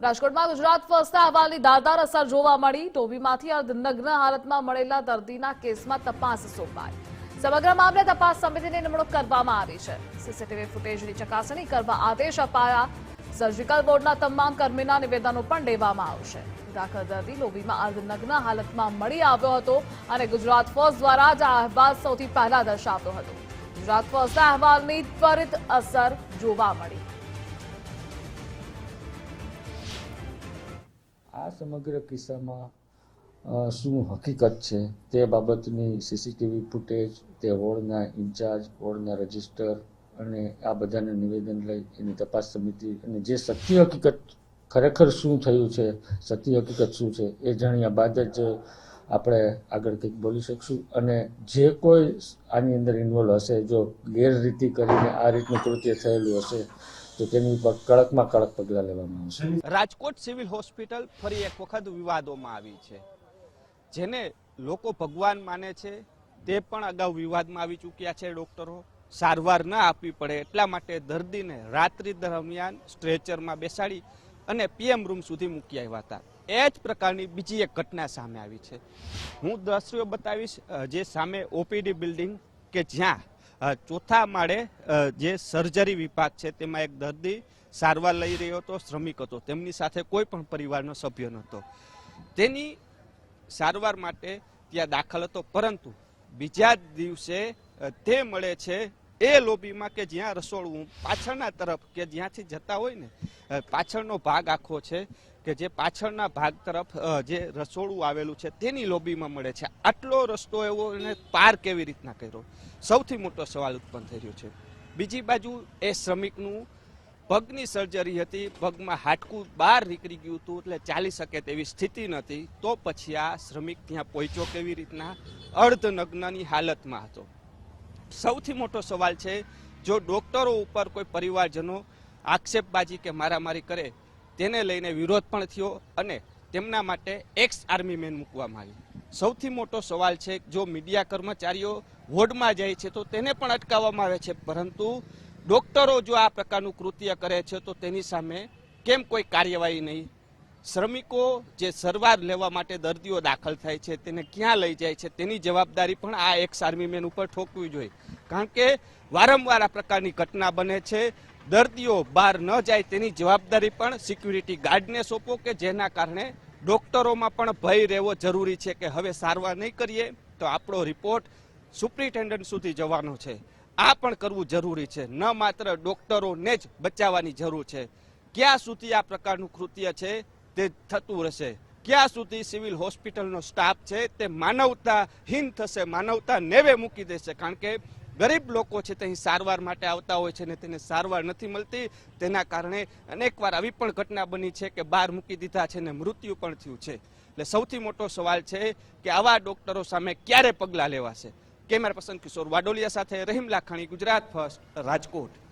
રાજકોટમાં ગુજરાત ફર્સ્ટના અહેવાલની દાદાર અસર જોવા મળી. ટોબીમાંથી અર્ધનગ્ન હાલતમાં મળેલા દર્દીના કેસમાં તપાસ સોંપાઈ. સમગ્ર મામલે તપાસ સમિતિની નિમણૂક કરવામાં આવી છે. સીસીટીવી ફૂટેજની ચકાસણી કરવા આદેશ અપાયા. સર્જિકલ બોર્ડના તમામ કર્મીના નિવેદનો પણ લેવામાં આવશે. દાખલ દર્દી લોબીમાં અર્ધનગ્ન હાલતમાં મળી આવ્યો હતો અને ગુજરાત ફર્સ્ટ દ્વારા જ આ અહેવાલ સૌથી પહેલા દર્શાવ્યો હતો. ગુજરાત ફર્સ્ટના અહેવાલની ત્વરિત અસર જોવા મળી. આ સમગ્ર કિસ્સામાં શું હકીકત છે તે બાબતની સીસીટીવી ફૂટેજ તે વોર્ડના ઇન્ચાર્જ, વોર્ડના રજિસ્ટર અને આ બધાને નિવેદન લઈ એની તપાસ સમિતિ અને જે સત્ય હકીકત ખરેખર શું થયું છે, સત્ય હકીકત શું છે એ જાણ્યા બાદ જ આપણે આગળ કંઈક બોલી શકશું. અને જે કોઈ આની અંદર ઇન્વોલ્વ હશે, જો ગેરરીતિ કરીને આ રીતનું કૃત્ય થયેલું હશે તો તેની કડકમાં કડક પગલાં લેવામાં આવશે. રાજકોટ સિવિલ હોસ્પિટલ ફરી એક વખત વિવાદોમાં આવી છે. જેને લોકો ભગવાન માને છે, તે પણ અગાઉ વિવાદમાં આવી ચૂક્યા છે ડોક્ટરો. સારવાર ન આપવી પડે એટલા માટે દર્દીને રાત્રિ દરમિયાન સ્ટ્રેચરમાં બેસાડી અને પીએમ રૂમ સુધી મૂકી આવ્યા હતા. એ જ પ્રકારની બીજી એક ઘટના સામે આવી છે. હું દ્રશ્યો બતાવીશ જે સામે ઓપીડી બિલ્ડિંગ કે જ્યાં ચોથા માળે જે સર્જરી વિભાગ છે તેમાં એક દર્દી સારવાર લઈ રહ્યો હતો, શ્રમિક હતો. તેમની સાથે કોઈ પણ પરિવારનો સભ્ય નહોતો. તેની સારવાર માટે ત્યાં દાખલ હતો, પરંતુ બીજા જ દિવસે તે મળે છે એ લોબીમાં કે જ્યાં રસોડું પાછળના તરફ કે જ્યાંથી જતા હોય ને પાછળનો ભાગ આખો છે કે જે પાછળના ભાગ તરફ જે રસોડું આવેલું છે તેની લોબીમાં મળે છે. આટલો રસ્તો એવો એને પાર કેવી રીતના કર્યો? સૌથી મોટો સવાલ ઉત્પન્ન થઈ રહ્યો છે. બીજી બાજુ એ શ્રમિકનું પગની સર્જરી હતી, પગમાં હાડકું બહાર નીકળી ગયું હતું, એટલે ચાલી શકે તેવી સ્થિતિ નથી તો પછી આ શ્રમિક ત્યાં પહોંચ્યો કેવી રીતના? અર્ધનગ્નની હાલતમાં હતો. સૌથી મોટો સવાલ છે, જો ડોક્ટરો ઉપર કોઈ પરિવારજનો આક્ષેપબાજી કે મારામારી કરે, તેને લઈને વિરોધ પણ થયો અને તેમના માટે એક્સ આર્મી મેન મૂકવામાં આવ્યું સૌથી મોટો સવાલ છે, જો મીડિયા કર્મચારીઓ વોર્ડમાં જાય છે, તો તેને પણ અટકાવવામાં આવે છે, પરંતુ ડોક્ટરો જો આ પ્રકારનું કૃત્ય કરે છે, તો તેની સામે કેમ કોઈ કાર્યવાહી નહીં? શ્રમિકો જે સરવાર લેવા માટે દર્દીઓ દાખલ થાય છે, તેને ક્યાં લઈ જાય છે, તેની જવાબદારી પણ આ એક્સ આર્મીમેન ઉપર ઠોકવી જોઈએ. કારણ કે વારંવાર આ પ્રકારની ઘટના બને છે, દર્દીઓ બહાર ન જાય તેની જવાબદારી પણ સિક્યુરિટી ગાર્ડને સોંપો કે જેના કારણે ડોક્ટરોમાં પણ ભય રહેવો જરૂરી છે કે હવે સારવાર નહીં કરીએ, તો આપણો રિપોર્ટ સુપ્રિન્ટેન્ડન્ટ સુધી જવાનો છે. આ પણ કરવું જરૂરી છે. ન માત્ર ડોક્ટરોને જ બચાવવાની જરૂર છે. ક્યાં સુધી આ પ્રકારનું કૃત્ય છે? તે થતું રહેશે. ક્યાં સુધી સિવિલ હોસ્પિટલનો સ્ટાફ છે તે માનવતાહીન થશે, માનવતા નેવે મૂકી દેશે. કારણ કે ગરીબ લોકો છે તે અહીં સારવાર માટે આવતા હોય છે ને તેને સારવાર નથી મળતી. તેના કારણે અનેકવાર આવી પણ ઘટના બની છે કે બહાર મૂકી દીધા છે ને મૃત્યુ પણ થયું છે. એટલે સૌથી મોટો સવાલ છે કે આવા ડોક્ટરો સામે ક્યારે પગલાં લેવાશે? કેમેરા પસંદ કિશોર વાડોલિયા સાથે રહીમ લાખાણી ગુજરાત ફર્સ્ટ, રાજકોટ.